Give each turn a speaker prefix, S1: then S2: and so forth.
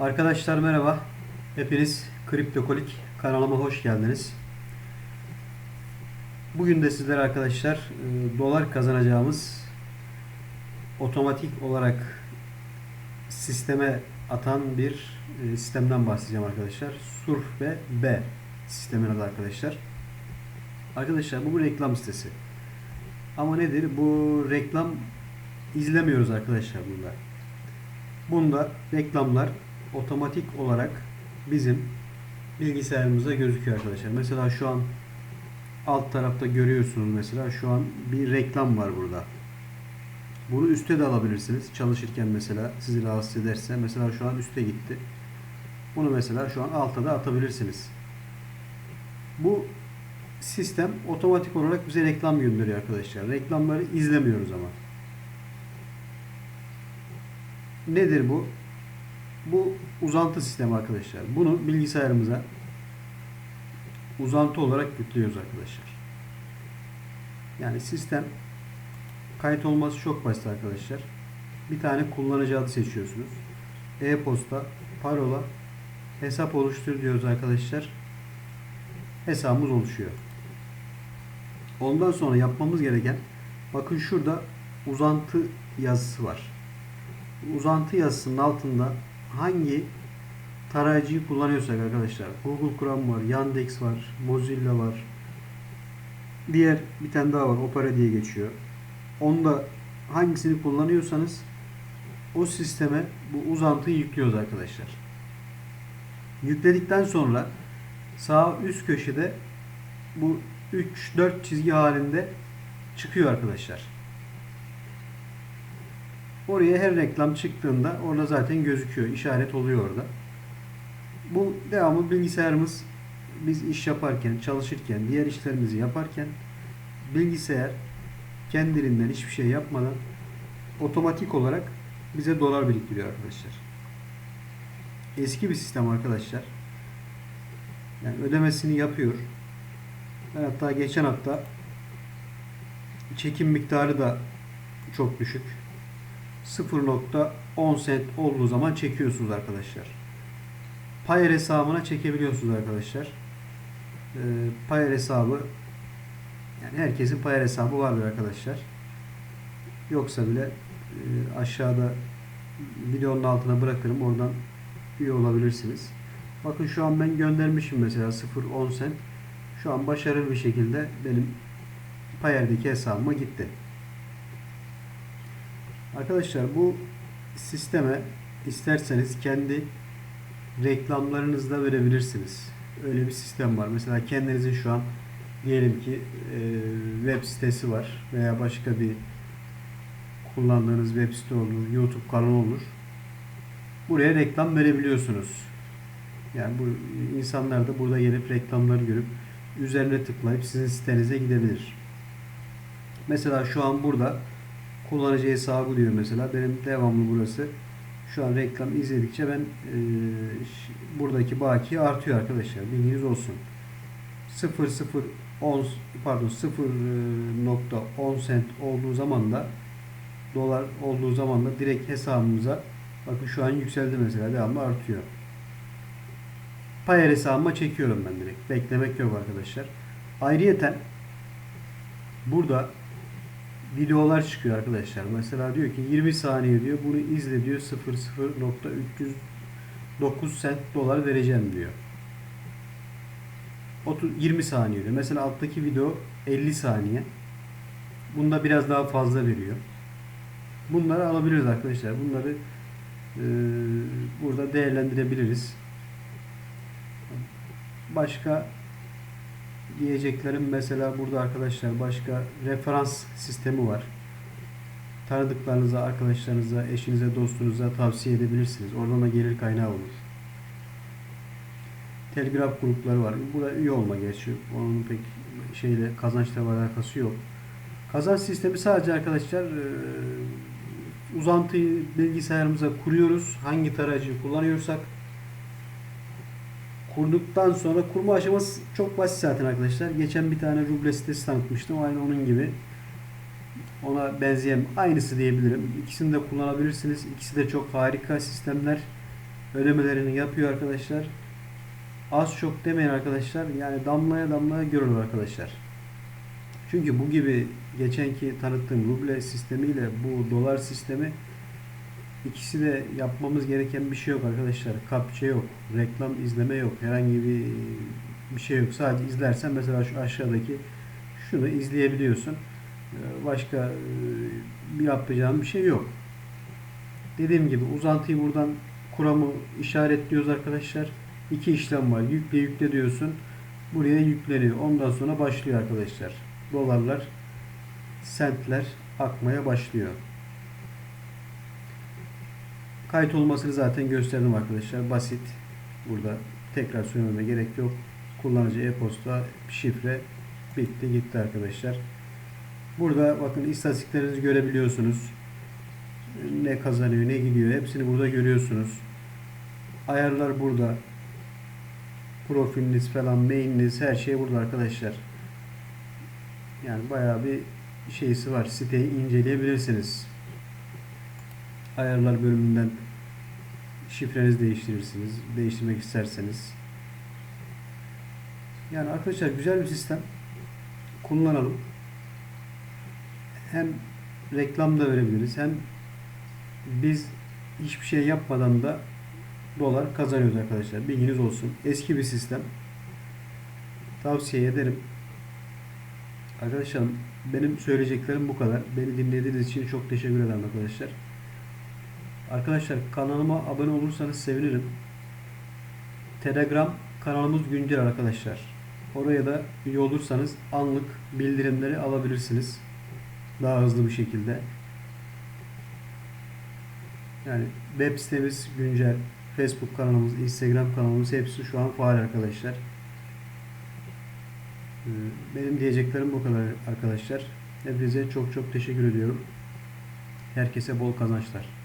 S1: Arkadaşlar merhaba. Hepiniz Kriptokolik kanalıma hoş geldiniz. Bugün de sizlere arkadaşlar e, dolar kazanacağımız otomatik olarak sisteme atan bir e, sistemden bahsedeceğim arkadaşlar. Surf ve B sistemin adı arkadaşlar. Arkadaşlar bu bir reklam sitesi. Ama nedir? Bu reklam izlemiyoruz arkadaşlar bunda. Bunda reklamlar otomatik olarak bizim bilgisayarımıza gözüküyor arkadaşlar. Mesela şu an alt tarafta görüyorsunuz mesela şu an bir reklam var burada. Bunu üste de alabilirsiniz. Çalışırken mesela sizi rahatsız ederse mesela şu an üste gitti. Bunu mesela şu an alta da atabilirsiniz. Bu sistem otomatik olarak bize reklam gönderiyor arkadaşlar. Reklamları izlemiyoruz ama. Nedir bu? Bu uzantı sistemi arkadaşlar. Bunu bilgisayarımıza uzantı olarak yüklüyoruz arkadaşlar. Yani sistem kayıt olması çok basit arkadaşlar. Bir tane kullanıcı adı seçiyorsunuz. E-posta, parola, hesap oluştur diyoruz arkadaşlar. Hesabımız oluşuyor. Ondan sonra yapmamız gereken bakın şurada uzantı yazısı var. Uzantı yazısının altında hangi tarayıcıyı kullanıyorsak arkadaşlar Google Chrome var, Yandex var, Mozilla var. Diğer bir tane daha var Opera diye geçiyor. Onda hangisini kullanıyorsanız o sisteme bu uzantıyı yüklüyoruz arkadaşlar. Yükledikten sonra sağ üst köşede bu 3-4 çizgi halinde çıkıyor arkadaşlar. Oraya her reklam çıktığında orada zaten gözüküyor. işaret oluyor orada. Bu devamlı bilgisayarımız biz iş yaparken, çalışırken, diğer işlerimizi yaparken bilgisayar kendiliğinden hiçbir şey yapmadan otomatik olarak bize dolar biriktiriyor arkadaşlar. Eski bir sistem arkadaşlar. Yani ödemesini yapıyor. Ben hatta geçen hafta çekim miktarı da çok düşük. 0.10 sent olduğu zaman çekiyorsunuz arkadaşlar. Payer hesabına çekebiliyorsunuz arkadaşlar. Ee, Payer hesabı yani herkesin Payer hesabı vardır arkadaşlar. Yoksa bile e, aşağıda videonun altına bırakırım. Oradan üye olabilirsiniz. Bakın şu an ben göndermişim mesela 0.10 sent. Şu an başarılı bir şekilde benim Payer'deki hesabıma gitti. Arkadaşlar bu sisteme isterseniz kendi reklamlarınızı da verebilirsiniz. Öyle bir sistem var. Mesela kendinizin şu an diyelim ki e, web sitesi var veya başka bir kullandığınız web site olur, YouTube kanalı olur. Buraya reklam verebiliyorsunuz. Yani bu insanlar da burada gelip reklamları görüp üzerine tıklayıp sizin sitenize gidebilir. Mesela şu an burada kullanıcı hesabı diyor mesela. Benim devamlı burası. Şu an reklam izledikçe ben e, buradaki baki artıyor arkadaşlar. Bilginiz olsun. 0.010 pardon 0.10 sent olduğu zaman da dolar olduğu zaman da direkt hesabımıza bakın şu an yükseldi mesela devamlı artıyor. Payer hesabıma çekiyorum ben direkt. Beklemek yok arkadaşlar. Ayrıyeten burada videolar çıkıyor arkadaşlar. Mesela diyor ki 20 saniye diyor. Bunu izle diyor. 0.309 sent dolar vereceğim diyor. 30, 20 saniye diyor. Mesela alttaki video 50 saniye. Bunda biraz daha fazla veriyor. Bunları alabiliriz arkadaşlar. Bunları e, burada değerlendirebiliriz. Başka diyeceklerim mesela burada arkadaşlar başka referans sistemi var. Tanıdıklarınıza, arkadaşlarınıza, eşinize, dostunuza tavsiye edebilirsiniz. Oradan da gelir kaynağı olur. Telegram grupları var. Burada üye olma gerçi. Onun pek şeyle kazançla alakası yok. Kazanç sistemi sadece arkadaşlar uzantıyı bilgisayarımıza kuruyoruz. Hangi tarayıcıyı kullanıyorsak kurduktan sonra kurma aşaması çok basit zaten arkadaşlar. Geçen bir tane ruble sitesi tanıtmıştım. Aynı onun gibi. Ona benzeyen aynısı diyebilirim. İkisini de kullanabilirsiniz. İkisi de çok harika sistemler. ödemelerini yapıyor arkadaşlar. Az çok demeyin arkadaşlar. Yani damlaya damlaya görülür arkadaşlar. Çünkü bu gibi geçenki tanıttığım ruble sistemiyle bu dolar sistemi ikisi de yapmamız gereken bir şey yok arkadaşlar. Kapça yok, reklam izleme yok, herhangi bir bir şey yok. Sadece izlersen mesela şu aşağıdaki şunu izleyebiliyorsun. Ee, Başka e, bir yapacağım bir şey yok. Dediğim gibi uzantıyı buradan kuramı işaretliyoruz arkadaşlar. İki işlem var. Yükle yükle diyorsun. Buraya yükleniyor. Ondan sonra başlıyor arkadaşlar. Dolarlar, sentler akmaya başlıyor. Kayıt olmasını zaten gösterdim arkadaşlar. Basit. Burada tekrar söylememe gerek yok. Kullanıcı e-posta, şifre bitti gitti arkadaşlar. Burada bakın istatistiklerinizi görebiliyorsunuz. Ne kazanıyor, ne gidiyor hepsini burada görüyorsunuz. Ayarlar burada. Profiliniz falan, mailiniz her şey burada arkadaşlar. Yani bayağı bir şeysi var. Siteyi inceleyebilirsiniz. Ayarlar bölümünden şifrenizi değiştirirsiniz. Değiştirmek isterseniz. Yani arkadaşlar güzel bir sistem. Kullanalım. Hem reklam da verebiliriz. Hem biz hiçbir şey yapmadan da dolar kazanıyoruz arkadaşlar. Bilginiz olsun. Eski bir sistem. Tavsiye ederim. Arkadaşlar benim söyleyeceklerim bu kadar. Beni dinlediğiniz için çok teşekkür ederim arkadaşlar. Arkadaşlar kanalıma abone olursanız sevinirim. Telegram kanalımız güncel arkadaşlar. Oraya da üye olursanız anlık bildirimleri alabilirsiniz. Daha hızlı bir şekilde. Yani web sitemiz güncel. Facebook kanalımız, Instagram kanalımız hepsi şu an faal arkadaşlar. Ee, Benim diyeceklerim bu kadar arkadaşlar. Hepinize çok çok teşekkür ediyorum. Herkese bol kazançlar.